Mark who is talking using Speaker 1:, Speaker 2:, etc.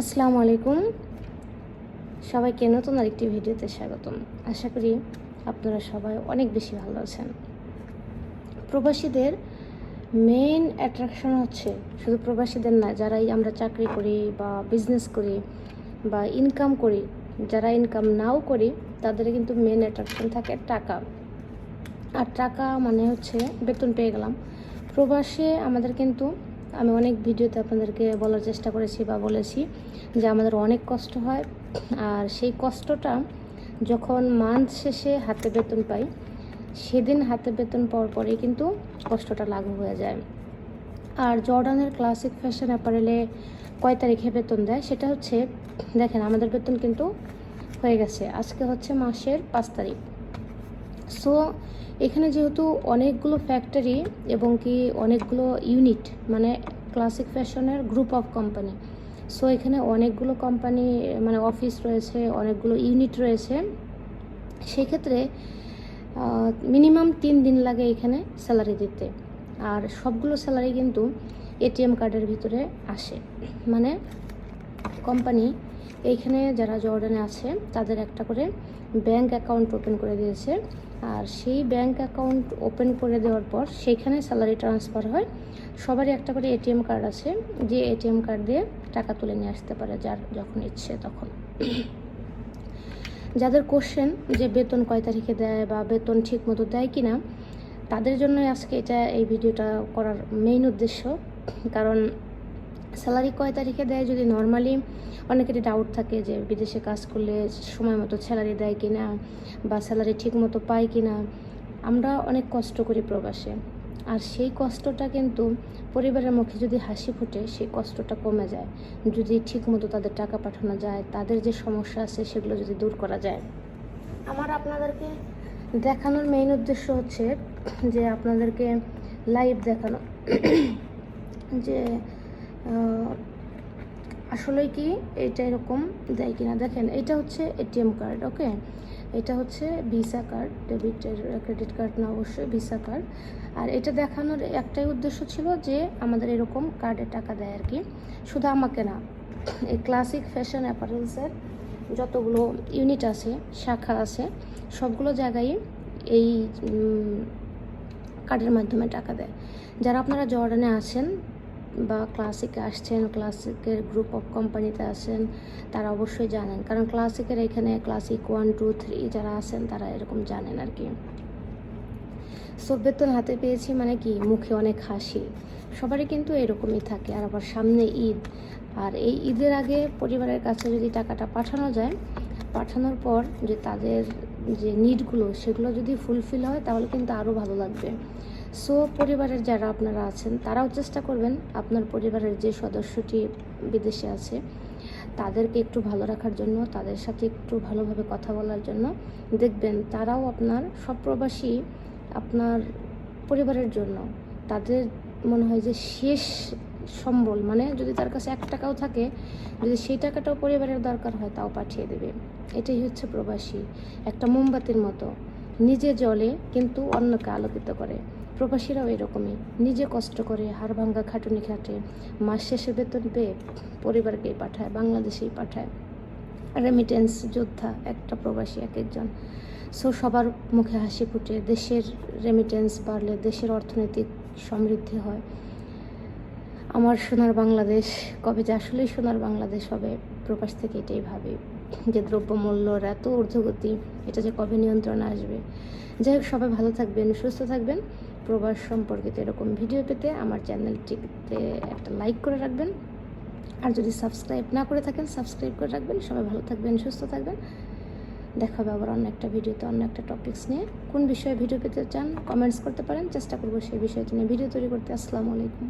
Speaker 1: আসসালামু আলাইকুম। সবাইকে নতুন আরেকটি ভিডিওতে স্বাগতম। আশা করি আপনারা সবাই অনেক বেশি ভালো আছেন। প্রবাসীদের মেইন অ্যাট্রাকশন হচ্ছে শুধু প্রবাসীদের না, যারাই আমরা চাকরি করি বা বিজনেস করি বা ইনকাম করি, যারা ইনকাম নাও করি, তাদের কিন্তু মেন অ্যাট্রাকশন থাকে টাকা। আর টাকা মানে হচ্ছে বেতন পেয়ে গেলাম। প্রবাসে আমাদের কিন্তু আমি অনেক ভিডিওতে আপনাদেরকে বলার চেষ্টা করেছি বা বলেছি যে আমাদের অনেক কষ্ট হয়। আর সেই কষ্টটা যখন মান্থ শেষে হাতে বেতন পাই, সেদিন হাতে বেতন পাওয়ার পরেই কিন্তু কষ্টটা লাগু হয়ে যায়। আর জর্ডানের ক্লাসিক ফ্যাশন অ্যাপারেলে কয় তারিখে বেতন দেয়? সেটা হচ্ছে, দেখেন আমাদের বেতন কিন্তু হয়ে গেছে। আজকে হচ্ছে মাসের পাঁচ তারিখ। সো এখানে যেহেতু অনেকগুলো ফ্যাক্টরি এবং কি অনেকগুলো ইউনিট মানে ক্লাসিক ফ্যাশনের গ্রুপ অফ কোম্পানি সো এখানে অনেকগুলো কোম্পানি মানে অফিস রয়েছে, অনেকগুলো ইউনিট রয়েছে। সেক্ষেত্রে মিনিমাম তিন দিন লাগে এখানে স্যালারি দিতে। আর সবগুলো স্যালারি কিন্তু এটিএম কার্ডের ভিতরে আসে। মানে কোম্পানি এইখানে যারা জর্ডানে আছে, তাদের একটা করে ব্যাংক অ্যাকাউন্ট ওপেন করে দিয়েছে। আর সেই ব্যাংক অ্যাকাউন্ট ওপেন করে দেওয়ার পর সেইখানে স্যালারি ট্রান্সফার হয়। সবারই একটা করে এটিএম কার্ড আছে, যে এটিএম কার্ড দিয়ে টাকা তুলে নিয়ে আসতে পারে যার যখন ইচ্ছে তখন। যাদের কোশ্চেন যে বেতন কয় তারিখে দেয় বা বেতন ঠিক মতো দেয় কি না তাদের জন্যই আজকে এটা এই ভিডিওটা করার মেইন উদ্দেশ্য। কারণ স্যালারি কয় তারিখে দেয় যদি নর্মালি অনেকেরই ডাউট থাকে যে বিদেশে কাজ করলে সময় মতো স্যালারি দেয় কি না বা স্যালারি ঠিক মতো পাই কি না আমরা অনেক কষ্ট করি প্রবাসে। আর সেই কষ্টটা কিন্তু পরিবারের মুখে যদি হাসি ফুটে, সেই কষ্টটা কমে যায়। যদি ঠিক মতো তাদের টাকা পাঠানো যায়, তাদের যে সমস্যা আছে সেগুলো যদি দূর করা যায়। আমার আপনাদেরকে দেখানোর মেইন উদ্দেশ্য হচ্ছে যে আপনাদেরকে লাইভ দেখানো। যে আসলে কি এটা এরকম দেয় কিনা? দেখেন, এটা হচ্ছে এটিএম কার্ড ওকে এটা হচ্ছে ভিসা কার্ড ডেবিটের ক্রেডিট কার্ড না, অবশ্যই ভিসা কার্ড আর এটা দেখানোর একটাই উদ্দেশ্য ছিল যে আমাদের এরকম কার্ডে টাকা দেয় আর কি। শুধু আমাকে না, এই ক্লাসিক ফ্যাশন অ্যাপারেলসের যতগুলো ইউনিট আছে, শাখা আছে, সবগুলো জায়গায় এই কার্ডের মাধ্যমে টাকা দেয়। যারা আপনারা জর্ডানে আছেন বা ক্লাসিকে আসছেন ক্লাসিকের গ্রুপ অফ কোম্পানিতে আসেন, তারা অবশ্যই জানেন। কারণ ক্লাসিকের এখানে ক্লাসিক ওয়ান টু থ্রি যারা আছেন, তারা এরকম জানেন আর কি। সো বেতন হাতে পেয়েছি মানে কি, মুখে অনেক হাসি। সবারই কিন্তু এরকমই থাকে, আর আবার সামনে ঈদ। আর এই ঈদের আগে পরিবারের কাছে যদি টাকাটা পাঠানো যায়, পাঠানোর পর যে তাদের যে নিডগুলো সেগুলো যদি ফুলফিল হয়, তাহলে কিন্তু আরও ভালো লাগবে। সো পরিবারের যারা আপনারা আছেন, তারাও চেষ্টা করবেন আপনার পরিবারের যে সদস্যটি বিদেশে আছে, তাদেরকে একটু ভালো রাখার জন্য, তাদের সাথে একটু ভালোভাবে কথা বলার জন্য। দেখবেন তারাও আপনার সব প্রবাসী আপনার পরিবারের জন্য। তাদের মনে হয় যে শেষ সম্বল মানে যদি তার কাছে এক টাকাও থাকে, যদি সেই টাকাটাও পরিবারের দরকার হয়, তাও পাঠিয়ে দেবে। এটাই হচ্ছে প্রবাসী। একটা মোমবাতির মতো, নিজে জলে কিন্তু অন্যকে আলোকিত করে। প্রবাসীরাও এরকমই। নিজে কষ্ট করে হাড় ভাঙ্গা খাটুনি খাটে, মাস শেষে বেতন পেয়ে পরিবারকেই পাঠায়, বাংলাদেশেই পাঠায়। রেমিটেন্স যোদ্ধা, একটা প্রবাসী, এক একজন। সো সবার মুখে হাসি ফুটে, দেশের রেমিটেন্স বাড়লে দেশের অর্থনৈতিক সমৃদ্ধি হয়। আমার সোনার বাংলাদেশ, কবে যে আসলেই সোনার বাংলাদেশ হবে, প্রবাস থেকে এটাই ভাবি যে দ্রব্যমূল্যর এত ঊর্ধ্বগতি, এটা যে কবে নিয়ন্ত্রণে আসবে। যাই হোক, সবাই ভালো থাকবেন, সুস্থ থাকবেন। প্রবাস সম্পর্কিত এরকম ভিডিও পেতে আমার চ্যানেলটিতে একটা লাইক করে রাখবেন। আর যদি সাবস্ক্রাইব না করে থাকেন সাবস্ক্রাইব করে রাখবেন। সবাই ভালো থাকবেন, সুস্থ থাকবেন। দেখা হবে আবার অন্য একটা ভিডিওতে অন্য একটা টপিক্স নিয়ে। কোন বিষয়ে ভিডিও পেতে চান কমেন্টস করতে পারেন। চেষ্টা করব সেই বিষয়টি নিয়ে ভিডিও তৈরি করতে। আসসালামু আলাইকুম।